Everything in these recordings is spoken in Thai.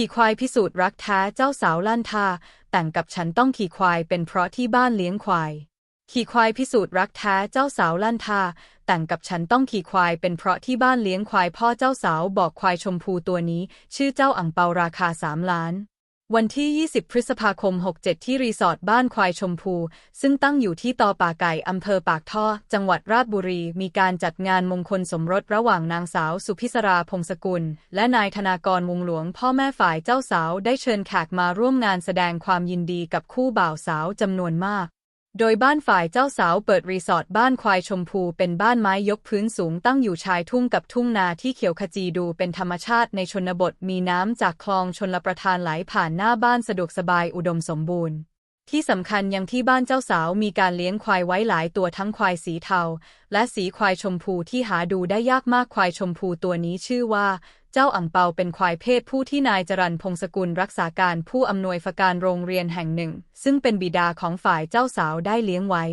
ขี่ควายพิสูจน์รักแท้เจ้าสาวลั่นท่าแต่งกับฉันต้องขี่ควายเป็นเพราะที่บ้านเลี้ยงควาย ขี่ควายพิสูจน์รักแท้เจ้าสาวลั่นท่าแต่งกับฉันต้องขี่ควายเป็นเพราะที่บ้านเลี้ยงควายพ่อเจ้าสาวบอกควายชมพูตัวนี้ ชื่อเจ้าอ่งเปาราคาสามล้าน วันที่ 20 พฤษภาคม 67 ที่รีสอร์ทบ้านควายชมพู ซึ่งตั้งอยู่ที่ตอป่าไก่อำเภอปากท่อ จังหวัดราชบุรี มีการจัดงานมงคลสมรสระหว่างนางสาวสุพิศราพงศกุล และนายธนากรวงหลวง พ่อแม่ฝ่ายเจ้าสาวได้เชิญแขกมาร่วมงานแสดงความยินดีกับคู่บ่าวสาวจำนวนมาก โดยบ้านฝ่ายเจ้าสาวเปิดรีสอร์ทบ้านควายชมพูเป็นบ้านไม้ยกพื้นสูงตั้งอยู่ชายทุ่งกับทุ่งนาที่เขียวขจีดูเป็นธรรมชาติในชนบทมีน้ำจากคลองชนลประทานไหลผ่านหน้าบ้านสะดวกสบายอุดมสมบูรณ์ ที่สำคัญยังที่บ้านเจ้าสาวมีการเลี้ยงควายไว้หลายตัวทั้งควายสีเทา และสีควายชมพูที่หาดูได้ยากมากควายชมพูตัวนี้ชื่อว่า จ้าอ่งเปาเป็นควายเพศผู้ที่นายจรันพงศกุลรักษาการผู้อำนวยการโรงเรียนแห่งหนึ่ง ซึ่งเป็นบิดาของฝ่ายเจ้าสาวได้เลี้ยงไว้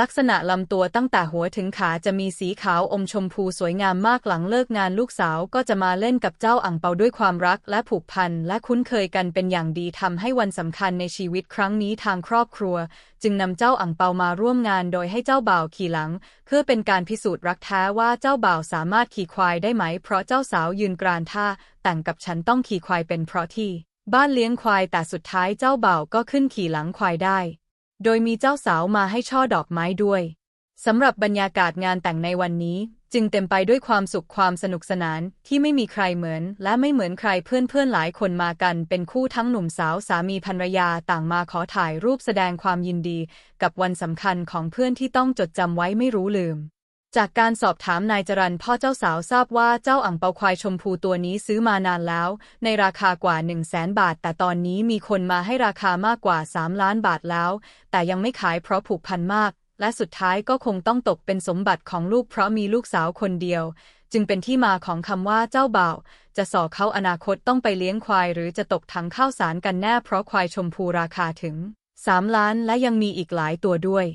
ลักษณะลำตัวตั้งแต่หัวถึงขาจะมีสีขาวอมชมพูสวยงามมากหลังเลิกงานลูกสาวก็จะมาเล่นกับเจ้าอ่างเปาด้วยความรักและผูกพันและคุ้นเคยกันเป็นอย่างดีทำให้วันสำคัญในชีวิตครั้งนี้ทางครอบครัว จึงนำเจ้าอ่างเปามาร่วมงานโดยให้เจ้าบ่าวขี่หลัง เพื่อเป็นการพิสูจน์รักแท้ว่าเจ้าบ่าวสามารถขี่ควายได้ไหม เพราะเจ้าสาวยืนกรานท่าแต่งกับฉันต้องขี่ควายเป็นเพราะที่ บ้านเลี้ยงควายแต่สุดท้ายเจ้าบ่าวก็ขึ้นขี่หลังควายได้ โดยมีเจ้าสาวมาให้ช่อดอกไม้ด้วยสำหรับบรรยากาศงานแต่งในวันนี้ จึงเต็มไปด้วยความสุขความสนุกสนานที่ไม่มีใครเหมือน และไม่เหมือนใครเพื่อนๆหลายคนมากัน เป็นคู่ทั้งหนุ่มสาวสามีภรรยาต่างมาขอถ่ายรูปแสดงความยินดี กับวันสำคัญของเพื่อนที่ต้องจดจำไว้ไม่รู้ลืม จากการสอบถามนายจรันพ่อเจ้าสาวทราบว่าเจ้าอ่างเปาควายชมพูตัวนี้ซื้อมานานแล้ว ในราคากว่า 1 0 0 0 0แสนบาท แต่ตอนนี้มีคนมาให้ราคามากกว่า 3 ล้านบาทแล้ว แต่ยังไม่ขายเพราะผูกพันมาก และสุดท้ายก็คงต้องตกเป็นสมบัติของลูกเพราะมีลูกสาวคนเดียว จึงเป็นที่มาของคำว่าเจ้าบ่าว จะสอเขาอนาคตต้องไปเลี้ยงควาย หรือจะตกถังข้าวสารกันแน่เพราะควายชมพูราคาถึง 3 ล้านและยังมีอีกหลายตัวด้วย